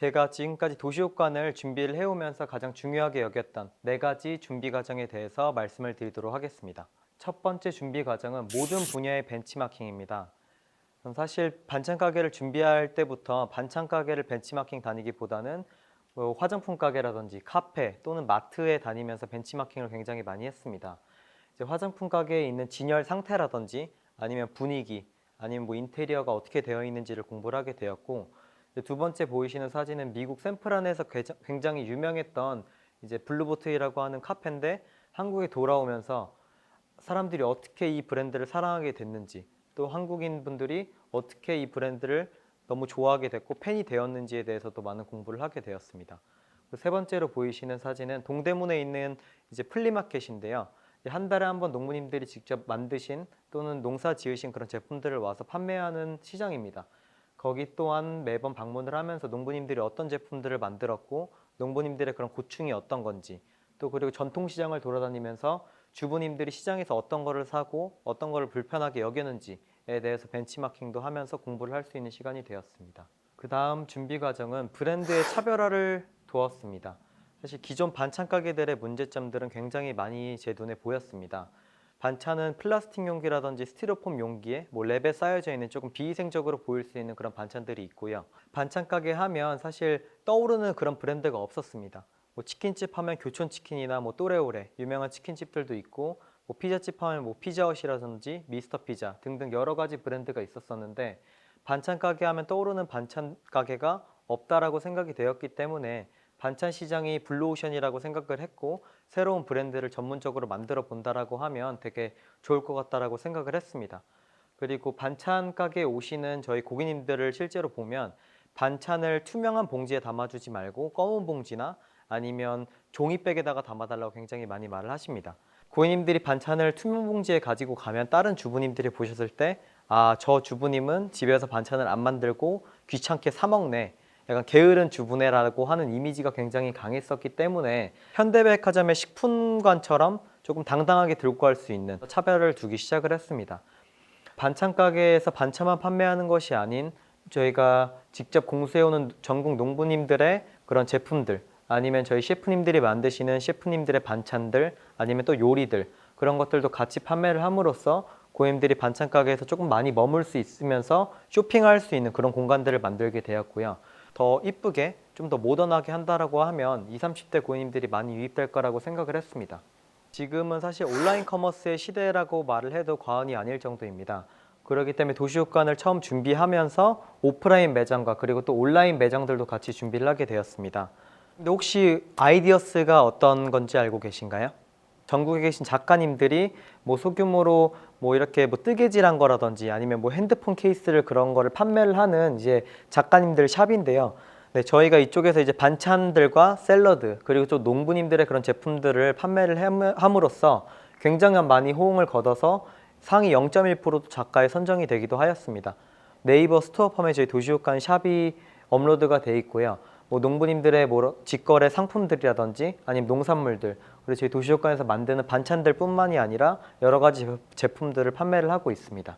제가 지금까지 도시옥관을 준비를 해오면서 가장 중요하게 여겼던 네 가지 준비 과정에 대해서 말씀을 드리도록 하겠습니다. 첫 번째 준비 과정은 모든 분야의 벤치마킹입니다. 전 사실 반찬 가게를 준비할 때부터 반찬 가게를 벤치마킹 다니기보다는 뭐 화장품 가게라든지 카페 또는 마트에 다니면서 벤치마킹을 굉장히 많이 했습니다. 이제 화장품 가게에 있는 진열 상태라든지 아니면 분위기 아니면 뭐 인테리어가 어떻게 되어 있는지를 공부를 하게 되었고 두 번째 보이시는 사진은 미국 샌프란에서 굉장히 유명했던 이제 블루보틀이라고 하는 카페인데 한국에 돌아오면서 사람들이 어떻게 이 브랜드를 사랑하게 됐는지 또 한국인 분들이 어떻게 이 브랜드를 너무 좋아하게 됐고 팬이 되었는지에 대해서도 많은 공부를 하게 되었습니다. 세 번째로 보이시는 사진은 동대문에 있는 이제 플리마켓인데요. 한 달에 한 번 농부님들이 직접 만드신 또는 농사 지으신 그런 제품들을 와서 판매하는 시장입니다. 거기 또한 매번 방문을 하면서 농부님들이 어떤 제품들을 만들었고 농부님들의 그런 고충이 어떤 건지 또 그리고 전통시장을 돌아다니면서 주부님들이 시장에서 어떤 거를 사고 어떤 거를 불편하게 여겼는지에 대해서 벤치마킹도 하면서 공부를 할 수 있는 시간이 되었습니다. 그 다음 준비 과정은 브랜드의 차별화를 두었습니다. 사실 기존 반찬 가게들의 문제점들은 굉장히 많이 제 눈에 보였습니다. 반찬은 플라스틱 용기라든지 스티로폼 용기에 뭐 랩에 쌓여져 있는 조금 비위생적으로 보일 수 있는 그런 반찬들이 있고요. 반찬 가게 하면 사실 떠오르는 그런 브랜드가 없었습니다. 뭐 치킨집 하면 교촌치킨이나 뭐 또레오레 유명한 치킨집들도 있고 뭐 피자집 하면 뭐 피자헛이라든지 미스터 피자 등등 여러 가지 브랜드가 있었었는데 반찬 가게 하면 떠오르는 반찬 가게가 없다라고 생각이 되었기 때문에 반찬 시장이 블루오션이라고 생각을 했고 새로운 브랜드를 전문적으로 만들어 본다라고 하면 되게 좋을 것 같다라고 생각을 했습니다. 그리고 반찬 가게에 오시는 저희 고객님들을 실제로 보면 반찬을 투명한 봉지에 담아주지 말고 검은 봉지나 아니면 종이백에다가 담아달라고 굉장히 많이 말을 하십니다. 고객님들이 반찬을 투명 봉지에 가지고 가면 다른 주부님들이 보셨을 때 아, 저 주부님은 집에서 반찬을 안 만들고 귀찮게 사 먹네. 약간 게으른 주부네라고 하는 이미지가 굉장히 강했었기 때문에 현대백화점의 식품관처럼 조금 당당하게 들고 갈 수 있는 차별을 두기 시작을 했습니다. 반찬 가게에서 반찬만 판매하는 것이 아닌 저희가 직접 공수해오는 전국 농부님들의 그런 제품들 아니면 저희 셰프님들이 만드시는 셰프님들의 반찬들 아니면 또 요리들 그런 것들도 같이 판매를 함으로써 고객님들이 반찬 가게에서 조금 많이 머물 수 있으면서 쇼핑할 수 있는 그런 공간들을 만들게 되었고요. 더 이쁘게 좀 더 모던하게 한다라고 하면 20, 30대 고객님들이 많이 유입될 거라고 생각을 했습니다. 지금은 사실 온라인 커머스의 시대라고 말을 해도 과언이 아닐 정도입니다. 그렇기 때문에 도시육관을 처음 준비하면서 오프라인 매장과 그리고 또 온라인 매장들도 같이 준비를 하게 되었습니다. 근데 혹시 아이디어스가 어떤 건지 알고 계신가요? 전국에 계신 작가님들이 뭐 소규모로 뭐 이렇게 뭐 뜨개질한 거라든지 아니면 뭐 핸드폰 케이스를 그런 거를 판매를 하는 이제 작가님들 샵인데요. 네, 저희가 이쪽에서 이제 반찬들과 샐러드 그리고 또 농부님들의 그런 제품들을 판매를 함- 함으로써 굉장히 많이 호응을 거둬서 상위 0.1%도 작가에 선정이 되기도 하였습니다. 네이버 스토어팜에 저희 도시옥관 샵이 업로드가 돼 있고요. 뭐 농부님들의 뭐 직거래 상품들이라든지 아니면 농산물들 그리고 저희 도시옥관에서 만드는 반찬들뿐만이 아니라 여러 가지 제- 제품들을 판매를 하고 있습니다.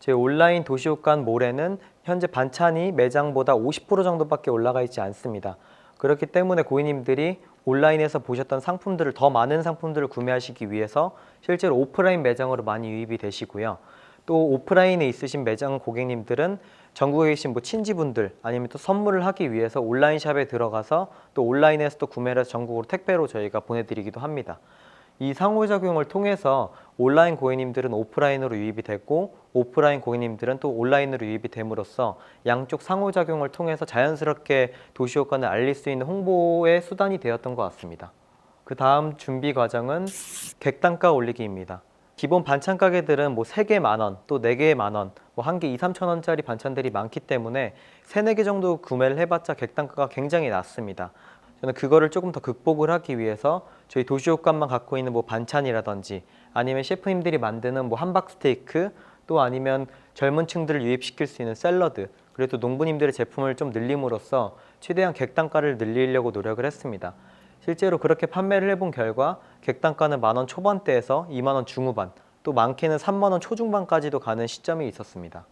저희 온라인 도시옥관 몰에는 현재 반찬이 매장보다 50% 정도밖에 올라가 있지 않습니다. 그렇기 때문에 고객님들이 온라인에서 보셨던 상품들을 더 많은 상품들을 구매하시기 위해서 실제로 오프라인 매장으로 많이 유입이 되시고요. 또 오프라인에 있으신 매장 고객님들은 전국에 계신 뭐 친지분들 아니면 또 선물을 하기 위해서 온라인 샵에 들어가서 또 온라인에서 또 구매를 전국으로 택배로 저희가 보내드리기도 합니다. 이 상호작용을 통해서 온라인 고객님들은 오프라인으로 유입이 됐고 오프라인 고객님들은 또 온라인으로 유입이 됨으로써 양쪽 상호작용을 통해서 자연스럽게 도시효과를 알릴 수 있는 홍보의 수단이 되었던 것 같습니다. 그 다음 준비 과정은 객단가 올리기입니다. 기본 반찬 가게들은 뭐 3개 만 원, 또 4개 만 원, 뭐 한 개 2, 3천 원짜리 반찬들이 많기 때문에 3, 4개 정도 구매를 해봤자 객단가가 굉장히 낮습니다. 저는 그거를 조금 더 극복을 하기 위해서 저희 도시옥관만 갖고 있는 뭐 반찬이라든지 아니면 셰프님들이 만드는 뭐 함박 스테이크 또 아니면 젊은 층들을 유입시킬 수 있는 샐러드 그리고 또 농부님들의 제품을 좀 늘림으로써 최대한 객단가를 늘리려고 노력을 했습니다. 실제로 그렇게 판매를 해본 결과 객단가는 만 원 초반대에서 2만 원 중후반 또 많게는 3만 원 초중반까지도 가는 시점이 있었습니다.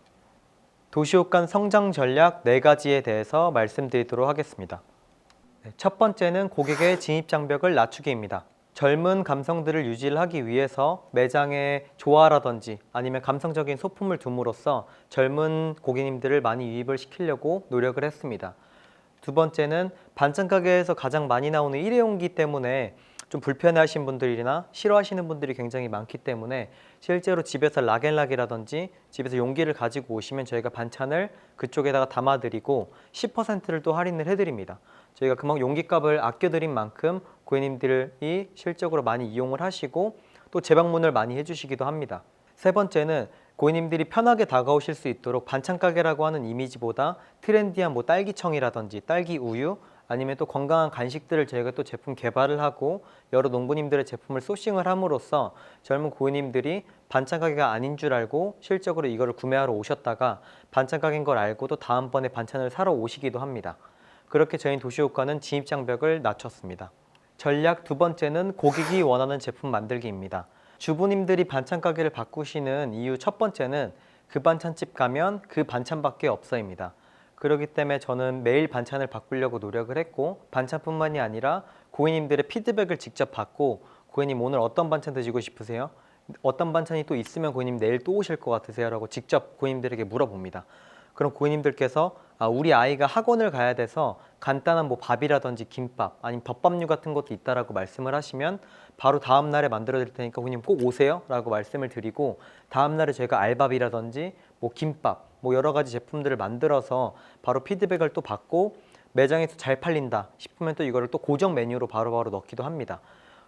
도시옥 간 성장 전략 네 가지에 대해서 말씀드리도록 하겠습니다. 네, 첫 번째는 고객의 진입 장벽을 낮추기입니다. 젊은 감성들을 유지를 하기 위해서 매장에 조화라든지 아니면 감성적인 소품을 둠으로써 젊은 고객님들을 많이 유입을 시키려고 노력을 했습니다. 두 번째는 반찬 가게에서 가장 많이 나오는 일회용기 때문에 좀 불편해하신 분들이나 싫어하시는 분들이 굉장히 많기 때문에 실제로 집에서 락앤락이라든지 집에서 용기를 가지고 오시면 저희가 반찬을 그쪽에다가 담아드리고 10%를 또 할인을 해드립니다. 저희가 그만큼 용기값을 아껴드린 만큼 고객님들이 실적으로 많이 이용을 하시고 또 재방문을 많이 해주시기도 합니다. 세 번째는 고객님들이 편하게 다가오실 수 있도록 반찬 가게라고 하는 이미지보다 트렌디한 뭐 딸기청이라든지 딸기 우유 아니면 또 건강한 간식들을 저희가 또 제품 개발을 하고 여러 농부님들의 제품을 소싱을 함으로써 젊은 고객님들이 반찬 가게가 아닌 줄 알고 실적으로 이거를 구매하러 오셨다가 반찬 가게인 걸 알고 또 다음번에 반찬을 사러 오시기도 합니다. 그렇게 저희 도시효과는 진입 장벽을 낮췄습니다. 전략 두 번째는 고객이 원하는 제품 만들기입니다. 주부님들이 반찬 가게를 바꾸시는 이유 첫 번째는 그 반찬집 가면 그 반찬밖에 없어입니다. 그렇기 때문에 저는 매일 반찬을 바꾸려고 노력을 했고 반찬뿐만이 아니라 고객님들의 피드백을 직접 받고 고객님 오늘 어떤 반찬 드시고 싶으세요? 어떤 반찬이 또 있으면 고객님 내일 또 오실 것 같으세요? 라고 직접 고객님들에게 물어봅니다. 그럼 고객님들께서 아, 우리 아이가 학원을 가야 돼서 간단한 뭐 밥이라든지 김밥 아니면 덮밥류 같은 것도 있다라고 말씀을 하시면 바로 다음 날에 만들어 드릴 테니까 고객님 꼭 오세요라고 말씀을 드리고 다음 날에 저희가 알밥이라든지 뭐 김밥 뭐 여러 가지 제품들을 만들어서 바로 피드백을 또 받고 매장에서 잘 팔린다 싶으면 또 이거를 또 고정 메뉴로 바로바로 넣기도 합니다.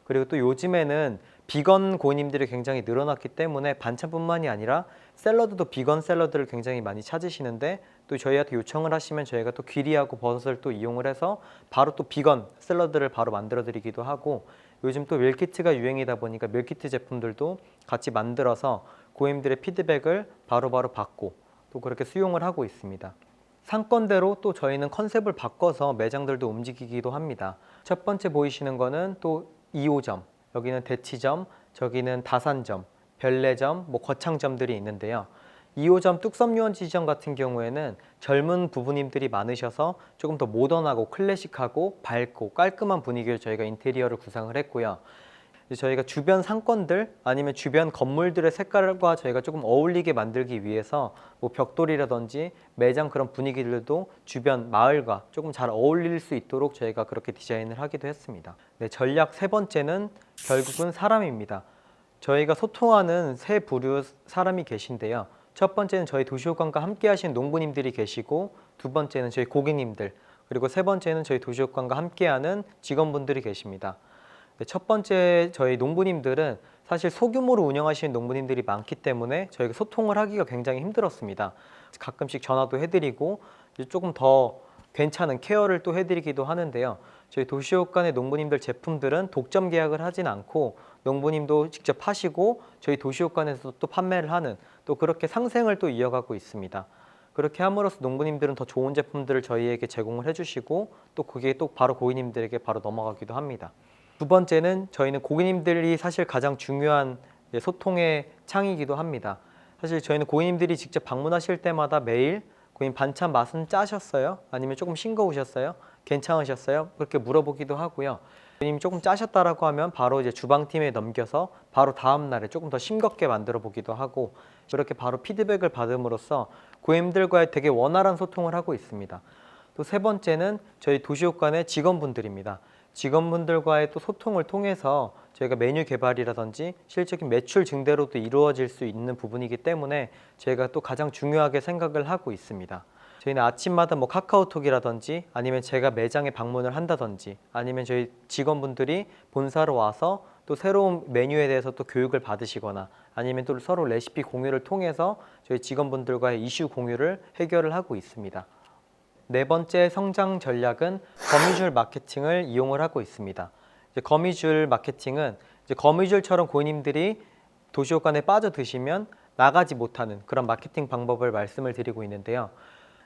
그리고 또 요즘에는 비건 고객님들이 굉장히 늘어났기 때문에 반찬뿐만이 아니라 샐러드도 비건 샐러드를 굉장히 많이 찾으시는데 또 저희한테 요청을 하시면 저희가 또 귀리하고 버섯을 또 이용을 해서 바로 또 비건 샐러드를 바로 만들어 드리기도 하고 요즘 또 밀키트가 유행이다 보니까 밀키트 제품들도 같이 만들어서 고객님들의 피드백을 바로바로 받고 또 그렇게 수용을 하고 있습니다. 상권대로 또 저희는 컨셉을 바꿔서 매장들도 움직이기도 합니다. 첫 번째 보이시는 거는 또 2호점, 여기는 대치점, 저기는 다산점, 별내점, 뭐 거창점들이 있는데요. 2호점 뚝섬유원 지점 같은 경우에는 젊은 부부님들이 많으셔서 조금 더 모던하고 클래식하고 밝고 깔끔한 분위기를 저희가 인테리어를 구상을 했고요. 저희가 주변 상권들 아니면 주변 건물들의 색깔과 저희가 조금 어울리게 만들기 위해서 뭐 벽돌이라든지 매장 그런 분위기들도 주변 마을과 조금 잘 어울릴 수 있도록 저희가 그렇게 디자인을 하기도 했습니다. 네, 전략 세 번째는 결국은 사람입니다. 저희가 소통하는 세 부류 사람이 계신데요. 첫 번째는 저희 도시호관과 함께 하신 농부님들이 계시고 두 번째는 저희 고객님들 그리고 세 번째는 저희 도시호관과 함께하는 직원분들이 계십니다. 네, 첫 번째 저희 농부님들은 사실 소규모로 운영하시는 농부님들이 많기 때문에 저희가 소통을 하기가 굉장히 힘들었습니다. 가끔씩 전화도 해드리고 조금 더 괜찮은 케어를 또 해드리기도 하는데요. 저희 도시옥간의 농부님들 제품들은 독점 계약을 하진 않고 농부님도 직접 하시고 저희 도시옥간에서 또 판매를 하는 또 그렇게 상생을 또 이어가고 있습니다. 그렇게 함으로써 농부님들은 더 좋은 제품들을 저희에게 제공을 해주시고 또 그게 또 바로 고객님들에게 바로 넘어가기도 합니다. 두 번째는 저희는 고객님들이 사실 가장 중요한 이제 소통의 창이기도 합니다. 사실 저희는 고객님들이 직접 방문하실 때마다 매일 고객님 반찬 맛은 짜셨어요? 아니면 조금 싱거우셨어요? 괜찮으셨어요? 그렇게 물어보기도 하고요. 고객님이 조금 짜셨다라고 하면 바로 이제 주방팀에 넘겨서 바로 다음 날에 조금 더 싱겁게 만들어 보기도 하고 그렇게 바로 피드백을 받음으로써 고객님들과의 되게 원활한 소통을 하고 있습니다. 또 세 번째는 저희 도시옥관의 직원분들입니다. 직원분들과의 또 소통을 통해서 저희가 메뉴 개발이라든지 실적인 매출 증대로도 이루어질 수 있는 부분이기 때문에 저희가 또 가장 중요하게 생각을 하고 있습니다. 저희는 아침마다 뭐 카카오톡이라든지 아니면 제가 매장에 방문을 한다든지 아니면 저희 직원분들이 본사로 와서 또 새로운 메뉴에 대해서 또 교육을 받으시거나 아니면 또 서로 레시피 공유를 통해서 저희 직원분들과의 이슈 공유를 해결을 하고 있습니다. 네 번째 성장 전략은 거미줄 마케팅을 이용을 하고 있습니다. 거미줄 마케팅은 거미줄처럼 고객님들이 도시옥관에 빠져 드시면 나가지 못하는 그런 마케팅 방법을 말씀을 드리고 있는데요.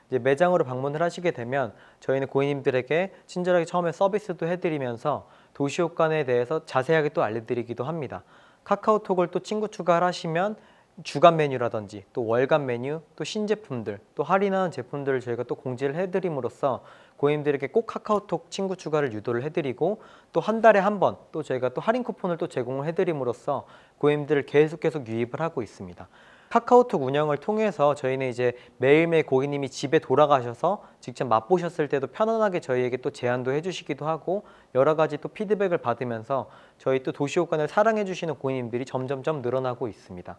매장으로 방문을 하시게 되면 저희는 고객님들에게 친절하게 처음에 서비스도 해드리면서 도시옥관에 대해서 자세하게 또 알려드리기도 합니다. 카카오톡을 또 친구 추가를 하시면 주간 메뉴라든지 또 월간 메뉴, 또 신제품들, 또 할인하는 제품들을 저희가 또 공지를 해드림으로써 고객님들에게 꼭 카카오톡 친구 추가를 유도를 해드리고 또 한 달에 한 번 또 저희가 또 할인 쿠폰을 또 제공을 해드림으로써 고객님들을 계속 계속 유입을 하고 있습니다. 카카오톡 운영을 통해서 저희는 이제 매일매일 고객님이 집에 돌아가셔서 직접 맛보셨을 때도 편안하게 저희에게 또 제안도 해주시기도 하고 여러 가지 또 피드백을 받으면서 저희 또 도시호관을 사랑해 주시는 고객님들이 점점점 늘어나고 있습니다.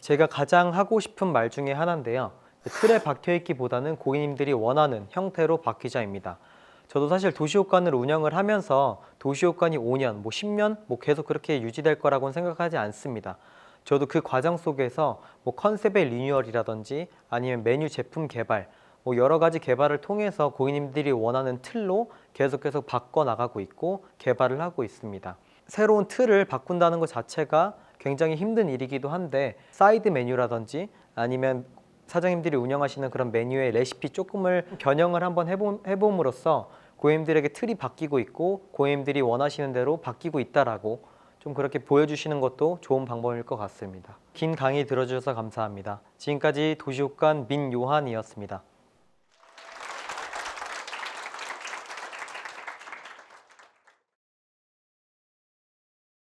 제가 가장 하고 싶은 말 중에 하나인데요. 틀에 박혀 있기보다는 고객님들이 원하는 형태로 바뀌자입니다. 저도 사실 도시호관을 운영을 하면서 도시호관이 5년, 뭐 10년, 뭐 계속 그렇게 유지될 거라고는 생각하지 않습니다. 저도 그 과정 속에서 뭐 컨셉의 리뉴얼이라든지 아니면 메뉴 제품 개발, 뭐 여러 가지 개발을 통해서 고객님들이 원하는 틀로 계속 계속 바꿔 나가고 있고 개발을 하고 있습니다. 새로운 틀을 바꾼다는 것 자체가 굉장히 힘든 일이기도 한데 사이드 메뉴라든지 아니면 사장님들이 운영하시는 그런 메뉴의 레시피 조금을 변형을 한번 해봄, 해봄으로써 고객님들에게 틀이 바뀌고 있고 고객님들이 원하시는 대로 바뀌고 있다라고 좀 그렇게 보여주시는 것도 좋은 방법일 것 같습니다. 긴 강의 들어주셔서 감사합니다. 지금까지 도시옥관 민요한이었습니다.